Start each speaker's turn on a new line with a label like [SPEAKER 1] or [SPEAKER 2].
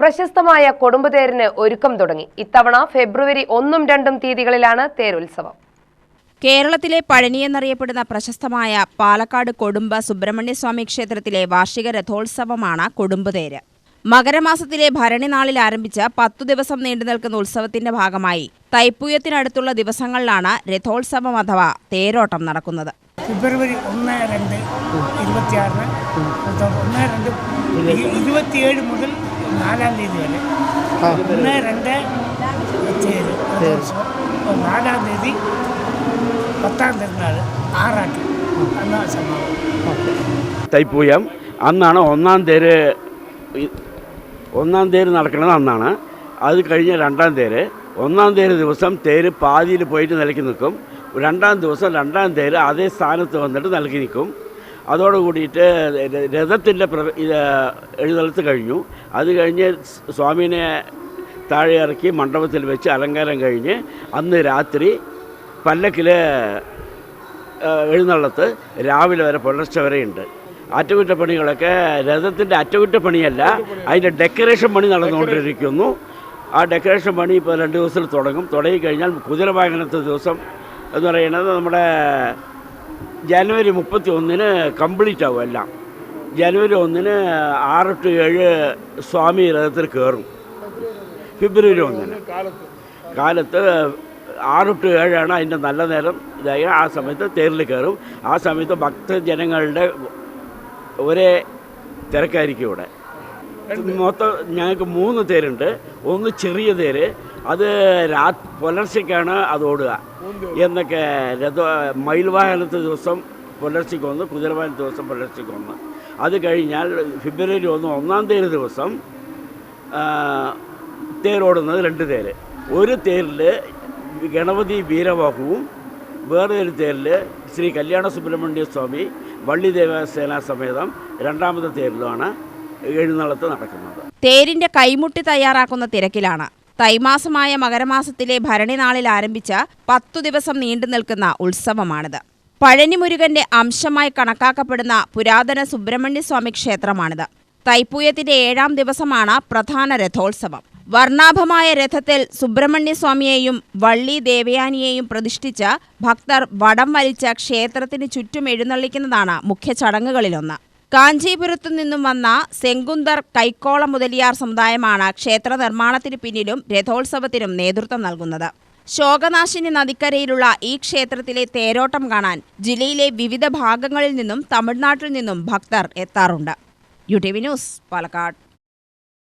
[SPEAKER 1] പ്രശസ്തമായ കൊടുമ്പുതേരിന് ഒരുക്കം തുടങ്ങി. ഇത്തവണ ഫെബ്രുവരി ഒന്നും രണ്ടും തീയതികളിലാണ് തേരുത്സവം.
[SPEAKER 2] കേരളത്തിലെ പഴനി എന്നറിയപ്പെടുന്ന പ്രശസ്തമായ പാലക്കാട് കൊടുമ്പ സുബ്രഹ്മണ്യസ്വാമി ക്ഷേത്രത്തിലെ വാർഷിക രഥോത്സവമാണ് കൊടുമ്പുതേര്. മകരമാസത്തിലെ ഭരണി നാളിൽ ആരംഭിച്ച് പത്തു ദിവസം നീണ്ടുനിൽക്കുന്ന ഉത്സവത്തിന്റെ ഭാഗമായി തൈപ്പൂയത്തിനടുത്തുള്ള ദിവസങ്ങളിലാണ് രഥോത്സവം അഥവാ തേരോട്ടം നടക്കുന്നത്.
[SPEAKER 3] ഫെബ്രുവരി ഒന്ന് രണ്ട് ഇരുപത്തിയാറിന് ഒന്ന് രണ്ട് ഇരുപത്തിയേഴ് മുതൽ നാലാം തീയതി വരെ. ഒന്ന് രണ്ട് ഇരുപത്തിയേഴ് നാലാം തീയതി പത്താം തിരുനാൾ ആറാട്ട്. എന്ന സംഭവം
[SPEAKER 4] തൈപ്പൂയം. അന്നാണ് ഒന്നാം തേര് ഒന്നാം തേര് നടക്കുന്നത് അന്നാണ്. അത് കഴിഞ്ഞ രണ്ടാം തേര്. ഒന്നാം തേര് ദിവസം തേര് പാതിയിൽ പോയിട്ട് നിലയ്ക്ക് നിൽക്കും. രണ്ടാം ദിവസം രണ്ടാം തേര് അതേ സ്ഥാനത്ത് വന്നിട്ട് നൽകി നിൽക്കും. അതോട് കൂടിയിട്ട് ര- രഥത്തിന്റെ പ്ര എഴുന്നള്ളത്ത് കഴിഞ്ഞു. അത് കഴിഞ്ഞ് സ്വാമിനെ താഴെ ഇറക്കി മണ്ഡപത്തിൽ വെച്ച് അലങ്കാരം കഴിഞ്ഞ് അന്ന് രാത്രി പല്ലക്കിൽ എഴുന്നള്ളത്ത് രാവിലെ വരെ പുലർച്ചെ വരെയുണ്ട് അറ്റകുറ്റപ്പണികളൊക്കെ രഥത്തിന്റെ അറ്റകുറ്റപ്പണിയല്ല അതിന്റെ ഡെക്കറേഷൻ പണി നടന്നുകൊണ്ടിരിക്കുന്നു. ആ ഡെക്കറേഷൻ പണി ഇപ്പോൾ രണ്ട് ദിവസത്തിൽ തുടങ്ങും. തുടങ്ങിക്കഴിഞ്ഞാൽ കുതിരവാഹനത്തെ ദിവസം എന്ന് പറയുന്നത് നമ്മുടെ ജനുവരി മുപ്പത്തി ഒന്നിന് കംപ്ലീറ്റ് ആവും എല്ലാം. ജനുവരി ഒന്നിന് ആറ് ടു ഏഴ് സ്വാമി രഥത്തിൽ കയറും. ഫെബ്രുവരി ഒന്നിന്. കാലത്ത് ആറ് ടു ഏഴാണ് അതിന്റെ നല്ല നേരം. ഇതായി ആ സമയത്ത് തേരിൽ കയറും. ആ സമയത്ത് ഭക്തജനങ്ങളുടെ ഒരേ തിരക്കായിരിക്കും ഇവിടെ. മൊത്തം ഞങ്ങൾക്ക് മൂന്ന് തേരുണ്ട്. ഒന്ന് ചെറിയ തേര് അത് രാ പുലർച്ചയ്ക്കാണ് അത് ഓടുക. എന്നൊക്കെ രഥ മയിൽവാഹനത്തെ ദിവസം പുലർച്ചയ്ക്ക് ഒന്ന് കുതിരവാഹന ദിവസം പുലർച്ചയ്ക്ക് ഒന്ന് അത് കഴിഞ്ഞാൽ ഫെബ്രുവരി ഒന്ന് ഒന്നാം തീയതി ദിവസം തേരോടുന്നത് രണ്ട് തേര്. ഒരു തേരിൽ ഗണപതി വീരവാഹുവും വേറൊരു തേരിൽ ശ്രീ കല്യാണ സുബ്രഹ്മണ്യ സ്വാമി വള്ളി ദേവസേന സമേതം രണ്ടാമത്തെ തേരിലുമാണ് എഴുന്നള്ളത്ത് നടക്കുന്നത്.
[SPEAKER 2] തേരിന്റെ കൈമുട്ടി തയ്യാറാക്കുന്ന തിരക്കിലാണ്. തൈമാസമായ മകരമാസത്തിലെ ഭരണി നാളിൽ ആരംഭിച്ച പത്തു ദിവസം നീണ്ടു നിൽക്കുന്ന ഉത്സവമാണിത്. പഴനിമുരുകന്റെ അംശമായി കണക്കാക്കപ്പെടുന്ന പുരാതന സുബ്രഹ്മണ്യസ്വാമി ക്ഷേത്രമാണിത്. തൈപ്പൂയത്തിന്റെ ഏഴാം ദിവസമാണ് പ്രധാന രഥോത്സവം. വർണാഭമായ രഥത്തിൽ സുബ്രഹ്മണ്യസ്വാമിയെയും വള്ളി ദേവയാനിയെയും പ്രതിഷ്ഠിച്ച ഭക്തർ വടം വലിച്ച ക്ഷേത്രത്തിന് ചുറ്റും എഴുന്നള്ളിക്കുന്നതാണ് മുഖ്യ ചടങ്ങുകളിലൊന്ന്. കാഞ്ചീപുരത്തു നിന്നും വന്ന സെങ്കുന്ദർ കൈക്കോളം മുതലിയാർ സമുദായമാണ് ക്ഷേത്ര നിർമ്മാണത്തിന് പിന്നിലും രഥോത്സവത്തിനും നേതൃത്വം നൽകുന്നത്. ശോകനാശിനി നദിക്കരയിലുള്ള ഈ ക്ഷേത്രത്തിലെ തേരോട്ടം കാണാൻ ജില്ലയിലെ വിവിധ ഭാഗങ്ങളിൽ നിന്നും തമിഴ്നാട്ടിൽ നിന്നും ഭക്തർ എത്താറുണ്ട്. U T V news Palakkad.